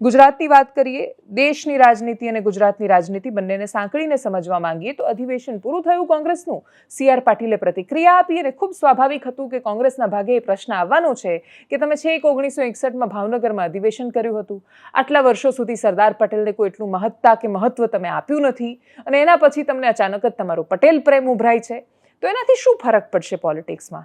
ગુજરાતની વાત કરીએ, દેશની રાજનીતિ અને ગુજરાતની રાજનીતિ બંનેને સાંકળીને સમજવા માંગીએ, તો અધિવેશન પૂરું થયું કોંગ્રેસનું. સી આર પાટીલે પ્રતિક્રિયા આપી અને ખૂબ સ્વાભાવિક હતું કે કોંગ્રેસના ભાગે એ પ્રશ્ન આવવાનો છે કે તમે છેક ઓગણીસો એકસઠમાં ભાવનગરમાં અધિવેશન કર્યું હતું. આટલા વર્ષો સુધી સરદાર પટેલને કોઈ એટલું મહત્તા કે મહત્વ તમે આપ્યું નથી અને એના પછી તમને અચાનક જ તમારો પટેલ પ્રેમ ઉભરાય છે. તો એનાથી શું ફરક પડશે પોલિટિક્સમાં?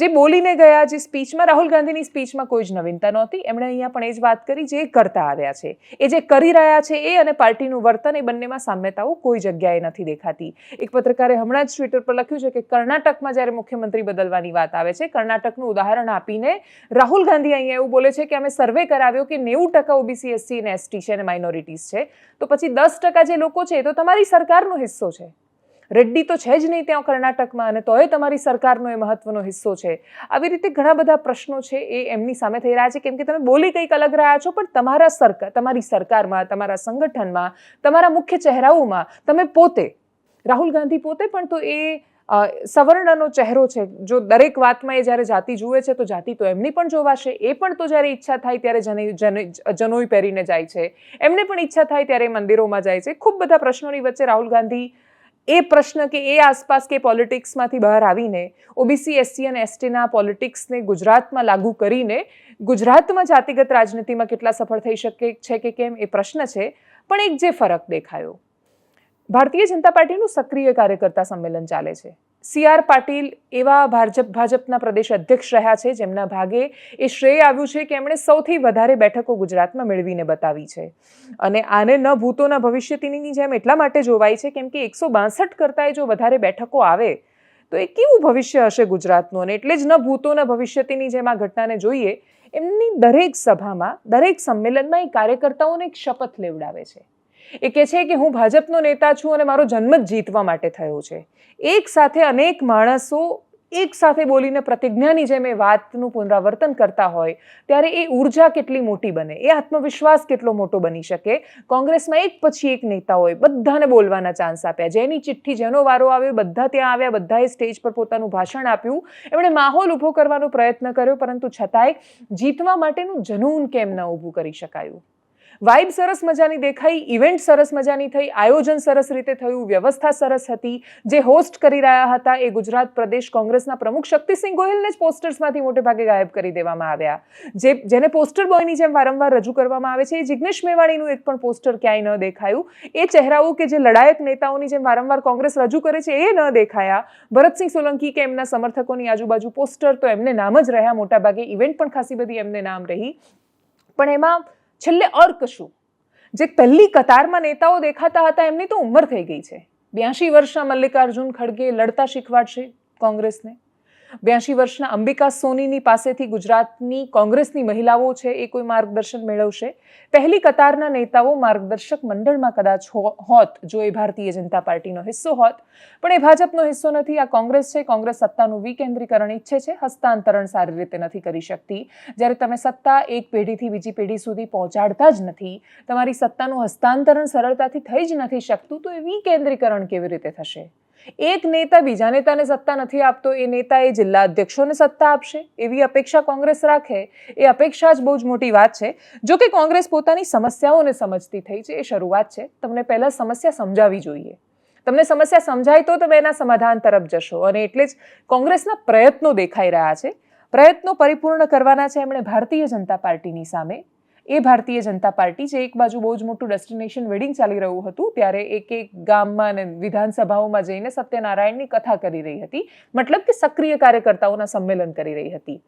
જે બોલીને ગયા, જે સ્પીચમાં, રાહુલ ગાંધીની સ્પીચમાં કોઈ જ નવીનતા નહોતી. એમણે અહીંયા પણ એ જ વાત કરી, જે કરતા આવ્યા છે. એ જે કરી રહ્યા છે એ અને પાર્ટીનું વર્તન, એ બંનેમાં સામ્યતાઓ કોઈ જગ્યાએ નથી દેખાતી. એક પત્રકારે હમણાં જ ટ્વિટર પર લખ્યું છે કે કર્ણાટકમાં જ્યારે મુખ્યમંત્રી બદલવાની વાત આવે છે, કર્ણાટકનું ઉદાહરણ આપીને રાહુલ ગાંધી અહીંયા એવું બોલે છે કે અમે સર્વે કરાવ્યો કે નેવું ટકા ઓબીસી એસસી અને એસટી છે અને માઇનોરિટીઝ છે. તો પછી દસ ટકા જે લોકો છે એ તો તમારી સરકારનો હિસ્સો છે. રેડ્ડી તો છે જ નહીં ત્યાં કર્ણાટકમાં અને તોય તમારી સરકારનો એ મહત્વનો હિસ્સો છે. આવી રીતે ઘણા બધા પ્રશ્નો છે એ એમની સામે થઈ રહ્યા છે. કેમ કે તમે બોલી કંઈક અલગ રહ્યા છો, પણ તમારા સરકાર, તમારી સરકારમાં, તમારા સંગઠનમાં, તમારા મુખ્ય ચહેરાઓમાં તમે પોતે, રાહુલ ગાંધી પોતે પણ તો એ સવર્ણનો ચહેરો છે. જો દરેક વાતમાં એ જ્યારે જાતિ જુએ છે તો જાતિ તો એમની પણ જોવાશે. એ પણ તો જ્યારે ઈચ્છા થાય ત્યારે જને, જને- જનોઈ પહેરીને જાય છે. એમને પણ ઈચ્છા થાય ત્યારે મંદિરોમાં જાય છે. ખૂબ બધા પ્રશ્નોની વચ્ચે રાહુલ ગાંધી એ પ્રશ્ન કે એ આસપાસ કે પોલિટિક્સમાંથી બહાર આવીને ઓબીસી એસસી અને એસટીના પોલિટિક્સને ગુજરાતમાં લાગુ કરીને, ગુજરાતમાં જાતિગત રાજનીતિમાં કેટલા સફળ થઈ શકે છે કે કેમ એ પ્રશ્ન છે, પણ એક જે ફરક દેખાયો. ભારતીય જનતા પાર્ટીનું સક્રિય કાર્યકર્તા સંમેલન ચાલે છે. સી આર પાટીલ એવા ભાજપ, ભાજપના પ્રદેશ અધ્યક્ષ રહ્યા છે, જેમના ભાગે એ શ્રેય આવ્યું છે કે એમણે સૌથી વધારે બેઠકો ગુજરાતમાં મેળવીને બતાવી છે. અને આને ન ભૂતોના ભવિષ્યની જેમ એટલા માટે જોવાય છે કેમ કે એકસો બાસઠ કરતાંય જો વધારે બેઠકો આવે, તો એ કેવું ભવિષ્ય હશે ગુજરાતનું? અને એટલે જ ન ભૂતોના ભવિષ્યતિની જેમ આ ઘટનાને જોઈએ, એમની દરેક સભામાં, દરેક સંમેલનમાં એ કાર્યકર્તાઓને એક શપથ લેવડાવે છે. એ કહે છે કે હું ભાજપનો નેતા છું અને મારો જન્મ જ જીતવા માટે થયો છે. એક સાથે અનેક માણસો એક સાથે બોલીને પ્રતિજ્ઞાની જેમ એ વાતનું પુનરાવર્તન કરતા હોય, ત્યારે એ ઊર્જા કેટલી મોટી બને? એ આત્મવિશ્વાસ કેટલો મોટો બની શકે? કોંગ્રેસમાં એક પછી એક નેતાઓએ બધાને બોલવાના ચાન્સ આપ્યા. જેની ચિઠ્ઠી જેનો વારો આવ્યો, બધા ત્યાં આવ્યા, બધાએ સ્ટેજ પર પોતાનું ભાષણ આપ્યું. એમણે માહોલ ઊભો કરવાનો પ્રયત્ન કર્યો, પરંતુ છતાંય જીતવા માટેનું જનૂન કેમ ન ઊભું કરી શકાયું? વાઇબ સરસ મજાની દેખાઈ, ઇવેન્ટ સરસ મજાની થઈ, આયોજન સરસ રીતે થયું, વ્યવસ્થા સરસ હતી. જે હોસ્ટ કરી રહ્યા હતા એ ગુજરાત પ્રદેશ કોંગ્રેસના પ્રમુખ શક્તિસિંહ ગોહિલને જ પોસ્ટર્સમાંથી મોટે ભાગે ગાયબ કરી દેવામાં આવ્યા. જે, જેને પોસ્ટર બોયની જેમ વારંવાર રજૂ કરવામાં આવે છે, એ જિગ્નેશ મેવાણીનું એક પણ પોસ્ટર ક્યાંય ન દેખાયું. એ ચહેરાઓ કે જે લડાયક નેતાઓની જેમ વારંવાર કોંગ્રેસ રજૂ કરે છે, એ ન દેખાયા. ભરતસિંહ સોલંકી કે એમના સમર્થકોની આજુબાજુ પોસ્ટર તો એમને નામ જ રહ્યા મોટાભાગે ઇવેન્ટ પણ ખાસી બધી એમને નામ રહી. પણ એમાં છેલ્લે ઓર કશું જે પહેલી કતારમાં નેતાઓ દેખાતા હતા, એમની તો ઉંમર થઈ ગઈ છે. બ્યાસી વર્ષના મલ્લિકાર્જુન ખડગે લડતા શીખવાડશે કોંગ્રેસને. બ્યાસી વર્ષના અંબિકા સોનીની પાસેથી ગુજરાતની કોંગ્રેસની મહિલાઓ છે એ કોઈ માર્ગદર્શન મેળવશે? પહેલી કતારના નેતાઓ માર્ગદર્શક મંડળમાં કદાચ હોત, જો એ ભારતીય જનતા પાર્ટીનો હિસ્સો હોત. પણ એ ભાજપનો હિસ્સો નથી, આ કોંગ્રેસ છે, કોંગ્રેસ સત્તાનું વિકેન્દ્રીકરણ ઈચ્છે છે, હસ્તાંતરણ સારી રીતે નથી કરી શકતી. જ્યારે તમે સત્તા એક પેઢીથી બીજી પેઢી સુધી પહોંચાડતા જ નથી, તમારી સત્તાનું હસ્તાંતરણ સરળતાથી થઈ જ નથી શકતું, તો એ વિકેન્દ્રીકરણ કેવી રીતે થશે? એક નેતા બીજા નેતાને સત્તા નથી આપતો, એ નેતા એ જિલ્લા અધ્યક્ષોને સત્તા આપશે. એવી અપેક્ષા કોંગ્રેસ રાખે, એ અપેક્ષા જ બહુ જ મોટી વાત છે. જો કે કોંગ્રેસ પોતાની સમસ્યાઓને સમજતી થઈ છે, એ શરૂઆત છે. તમને પહેલાં સમસ્યા સમજાવવી જોઈએ. તમને સમસ્યા સમજાય તો તમે એના સમાધાન તરફ જશો અને એટલે જ કોંગ્રેસના પ્રયત્નો દેખાઈ રહ્યા છે. પ્રયત્નો પરિપૂર્ણ કરવાના છે એમણે ભારતીય જનતા પાર્ટીની સામે. એ ભારતીય જનતા પાર્ટી જે એક બાજુ બહુ જ મોટું ડેસ્ટિનેશન વેડિંગ ચાલી રહ્યું હતું, ત્યારે એક એક ગામમાં અને વિધાનસભાઓમાં જઈને સત્યનારાયણની કથા કરી રહી હતી, મતલબ કે સક્રિય કાર્યકર્તાઓના સંમેલન કરી રહી હતી.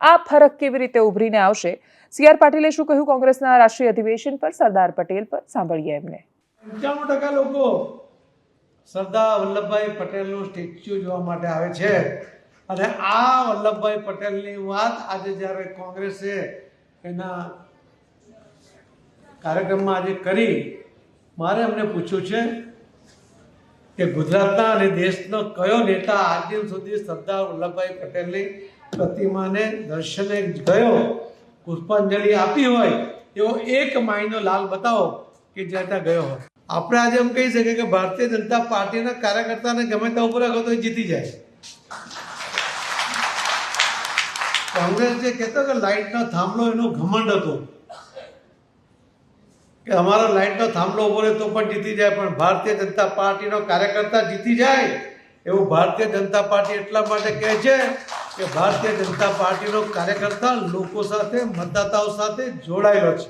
આ ફરક કેવી રીતે ઉભરીને આવશે? સી આર પાટીલે શું કહ્યું કોંગ્રેસના રાષ્ટ્રીય અધિવેશન પર? સરદાર પટેલ પર? સાંભળીએ એમને. પંચાણું ટકા લોકો સરદાર વલ્લભભાઈ પટેલનું સ્ટેચ્યુ જોવા માટે આવે છે. અને આ વલ્લભભાઈ પટેલની વાત આજે જ્યારે કોંગ્રેસે એના કાર્યક્રમમાં આજે કરી મારે એમને પૂછ્યું છે કે ગુજરાતના અને દેશનો કયો નેતા આજ દિન સુધી સરદાર વલ્લભભાઈ પટેલની પ્રતિમાને દર્શને ગયો, પુષ્પાંજલિ આપી હોય, એવો એક માઇનો લાલ બતાવો કે જ્યાં ત્યાં ગયો હોય. આપણે આજે એમ કહી શકીએ કે ભારતીય જનતા પાર્ટીના કાર્યકર્તાને ગમે ત્યાં ઉપર રાખો તો એ જીતી જાય. કોંગ્રેસ જે કહેતો કે લાઇટનો થાંભલો એનો ઘમંડ હતો. કે અમારો લાઇટનો થાંભલો ઊભો તો પણ જીતી જાય, પણ ભારતીય જનતા પાર્ટીનો કાર્યકર્તા જીતી જાય, એવું ભારતીય જનતા પાર્ટી એટલા માટે કહે છે કે ભારતીય જનતા પાર્ટીનો કાર્યકર્તા લોકો સાથે, મતદાતાઓ સાથે જોડાયેલો છે.